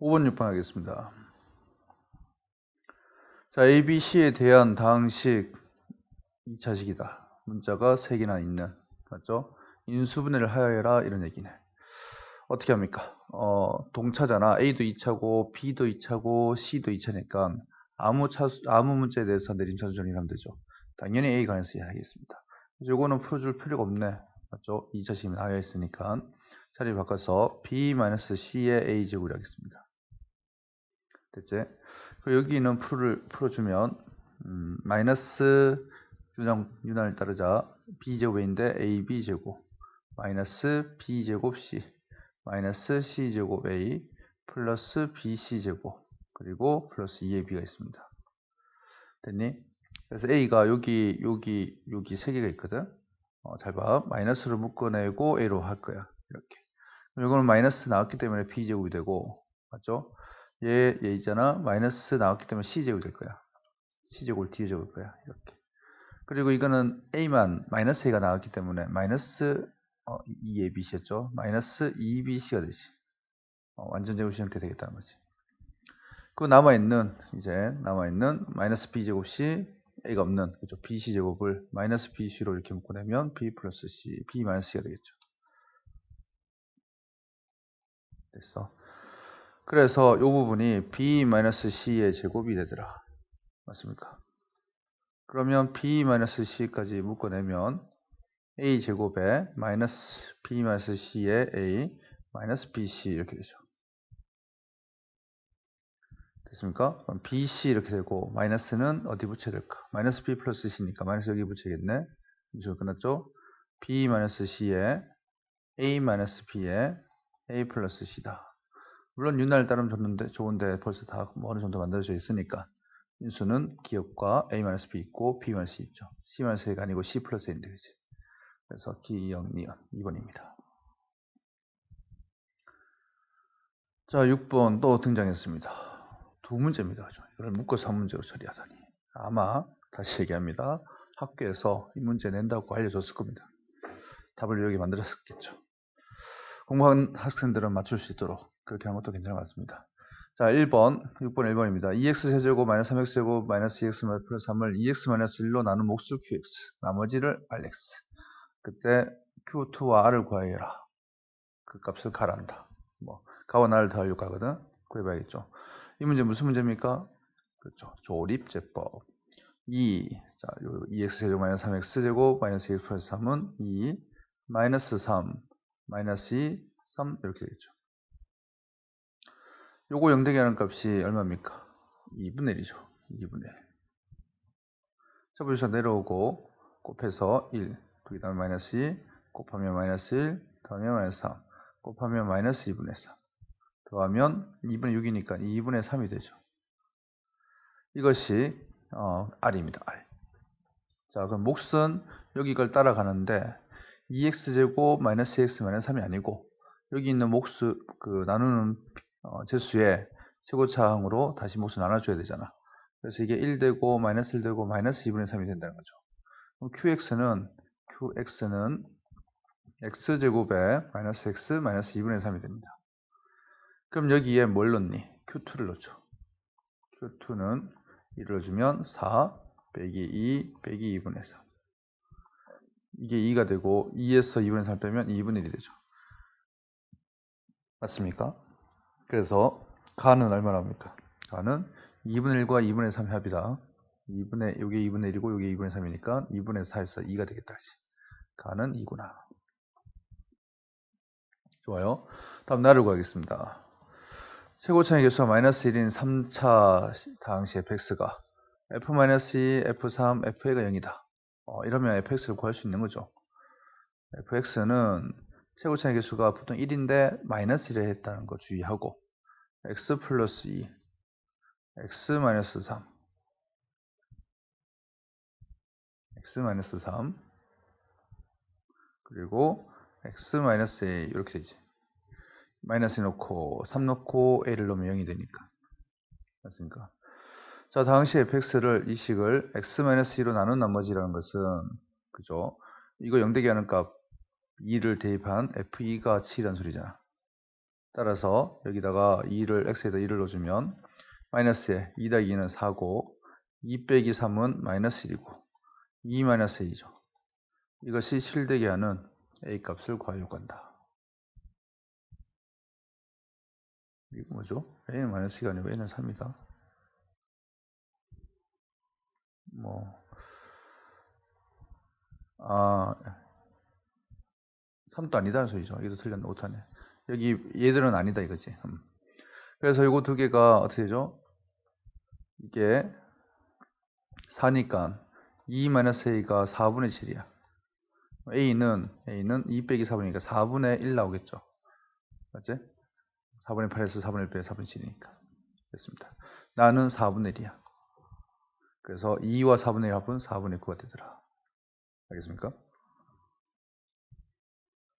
5번 6번 하겠습니다. 자, A, B, C에 대한 다항식 2차식이다. 문자가 3개나 있는 맞죠? 인수분해를 하여라 이런 얘기네. 어떻게 합니까? 어, 동차잖아. A도 2차고 B도 2차고 C도 2차니까 아무 차수, 아무 문제에 대해서 내림차수 정리하면 되죠. 당연히 A 관해서 이해하겠습니다. 요거는 풀어줄 필요가 없네. 맞죠? 2차식이 나와 있으니까 자리 바꿔서 B-C의 A제곱을 하겠습니다. 됐지? 그리고 여기는 풀을 풀어주면 음, 마이너스 유난, 유난을 따르자 b제곱인데 ab제곱 마이너스 b제곱 c 마이너스 c제곱 a 플러스 bc제곱 그리고 플러스 2ab가 있습니다. 됐니? 그래서 a가 여기 여기 여기 세 개가 있거든. 어, 잘 봐. 마이너스로 묶어내고 a로 할 거야. 이렇게. 이거는 마이너스 나왔기 때문에 b제곱이 되고 맞죠? 얘, 얘 있잖아. 마이너스 나왔기 때문에 c제곱이 될 거야. c제곱을 뒤에 적을 거야. 이렇게. 그리고 이거는 a만 마이너스 a가 나왔기 때문에 마이너스 어, 2abc였죠. 마이너스 2bc가 되지. 어, 완전 제곱 형태 되겠다는 거지. 그 남아있는 이제 남아있는 마이너스 b제곱 c a가 없는 그죠 bc 제곱을 마이너스 bc로 이렇게 묶어내면 b 플러스 c b 마이너스 c가 되겠죠. 됐어. 그래서 이 부분이 b 마이너스 c의 제곱이 되더라. 맞습니까? 그러면 b-c까지 묶어내면 a 제곱에 마이너스 b-c의 a 마이너스 bc 이렇게 되죠. 됐습니까? 그럼 bc 이렇게 되고 마이너스는 어디 붙여야 될까? 마이너스 b 플러스 c니까 마이너스 여기 붙여야겠네. 이제 끝났죠? b-c에 a 마이너스 b에 a 플러스 c다. 물론 윤활 따르면 좋는데 좋은데 벌써 다 어느 정도 만들어져 있으니까 인수는 기억과 A-B 있고 B-C 있죠. C-A가 아니고 C 플러스 A인데, 그지? 그래서 기억, 니은 2번입니다. 자, 6번 또 등장했습니다. 두 문제입니다. 그죠? 이걸 묶어서 한 문제로 처리하다니. 아마, 다시 얘기합니다. 학교에서 이 문제 낸다고 알려줬을 겁니다. 답을 여기 만들었겠죠. 공부한 학생들은 맞출 수 있도록 그렇게 하는 것도 괜찮은 것 같습니다. 자, 1번, 6번 1번입니다. 2x 세제곱 마이너스 3x제곱 마이너스 2x 플러스 3을 2x 마이너스 1로 나눈 몫을 qx, 나머지를 rx. 그때 q2와 r을 구하여라. 그 값을 가란다. 뭐, 가와 나를 더할 효과거든. 구해봐야겠죠. 이 문제 무슨 문제입니까? 그렇죠. 조립제법. 2, 자, 요 2x 세제곱 마이너스 3x 제곱 마이너스 2x 플러스 3은 2, 마이너스 3, 마이너스 2, 3 이렇게 되겠죠. 요거 영대기 하는 값이 얼마입니까? 2분의 1이죠. 2분의 1. 자, 보시죠. 내려오고 곱해서 1, 그 다음에 마이너스 2, 곱하면 마이너스 1, 더하면 마이너스 3, 곱하면 마이너스 2분의 3. 더하면 2분의 6이니까 2분의 3이 되죠. 이것이 어, R입니다. R. 자, 그럼 몫은 여기 이걸 따라가는데 2x제곱 마이너스 x 마이너스 3이 아니고 여기 있는 몫, 그 나누는 어, 제수의 최고차항으로 다시 몫을 나눠줘야 되잖아. 그래서 이게 1 되고 마이너스 1 되고 마이너스 2분의 3이 된다는 거죠. qx는 qx는 x제곱에 마이너스 x 마이너스 2분의 3이 됩니다. 그럼 여기에 뭘 넣니? q2를 넣죠. q2는 1을 넣어주면 4 빼기 2 빼기 2분의 3 이게 2가 되고 2에서 2분의 3 빼면 2분의 1이 되죠. 맞습니까? 그래서 가는 얼마나 합니까? 가는 2분의 1과 2분의 3 합이다. 2분의 요게 2분의 1이고 요게 2분의 3이니까 2분의 4에서 2가 되겠다. 가는 2구나. 좋아요. 다음 나를 구하겠습니다. 최고차의 개수가 마이너스 1인 3차 다항시 fx가 f-2, f3, fa가 0이다. 어, 이러면 fx를 구할 수 있는 거죠. fx는 최고차의 개수가 보통 1인데 마이너스 1에 했다는 거 주의하고 x 플러스 2 x 마이너스 3 x 마이너스 3 그리고 x 마이너스 a 이렇게 되지 마이너스 넣고 3 넣고 a를 넣으면 0이 되니까 맞습니까? 자 당시 fx를 이 식을 x 마이너스 2로 나눈 나머지라는 것은 그죠? 이거 0되게 하는 값 2를 대입한 f2가 7이란 소리잖아 따라서 여기다가 2를 x에다 2를 넣어주면 마이너스에 2 더하기 2는 4고 2 빼기 3은 마이너스 1이고 2 마이너스 a죠. 이것이 실되게 하는 a 값을 구하려고 한다. 이게 뭐죠? a는 마이너스가 아니고 a는 3이다. 뭐, 아, 3도 아니다는 소리죠. 여기도 틀렸네, 오타네. 여기 얘들은 아니다 이거지. 음. 그래서 이거 두 개가 어떻게 되죠? 이게 4니까 2-a가 4분의 7이야. a는 a는 2 빼기 4분이니까 4분의 1 나오겠죠. 맞지? 4분의 8에서 4분의 1 빼기 4분의 7이니까. 됐습니다. 나는 4분의 1이야. 그래서 2와 4분의 1 합은 4분의 9가 되더라. 알겠습니까?